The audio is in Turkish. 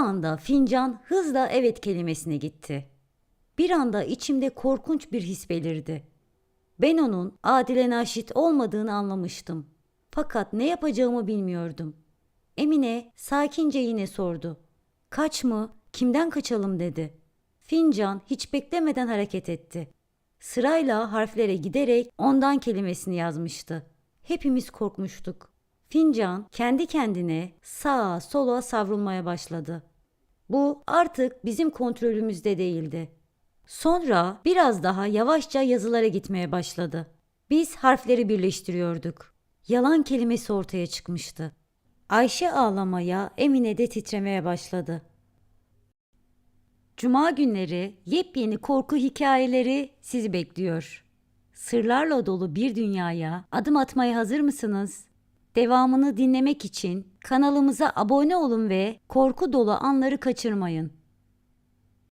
anda fincan hızla evet kelimesine gitti. Bir anda içimde korkunç bir his belirdi. Ben onun Adile Naşit olmadığını anlamıştım. Fakat ne yapacağımı bilmiyordum. Emine sakince yine sordu. Kaç mı? Kimden kaçalım dedi. Fincan hiç beklemeden hareket etti. Sırayla harflere giderek ondan kelimesini yazmıştı. Hepimiz korkmuştuk. Fincan kendi kendine sağa sola savrulmaya başladı. Bu artık bizim kontrolümüzde değildi. Sonra biraz daha yavaşça yazılara gitmeye başladı. Biz harfleri birleştiriyorduk. Yalan kelimesi ortaya çıkmıştı. Ayşe ağlamaya, Emine de titremeye başladı. Cuma günleri yepyeni korku hikayeleri sizi bekliyor. Sırlarla dolu bir dünyaya adım atmaya hazır mısınız? Devamını dinlemek için kanalımıza abone olun ve korku dolu anları kaçırmayın.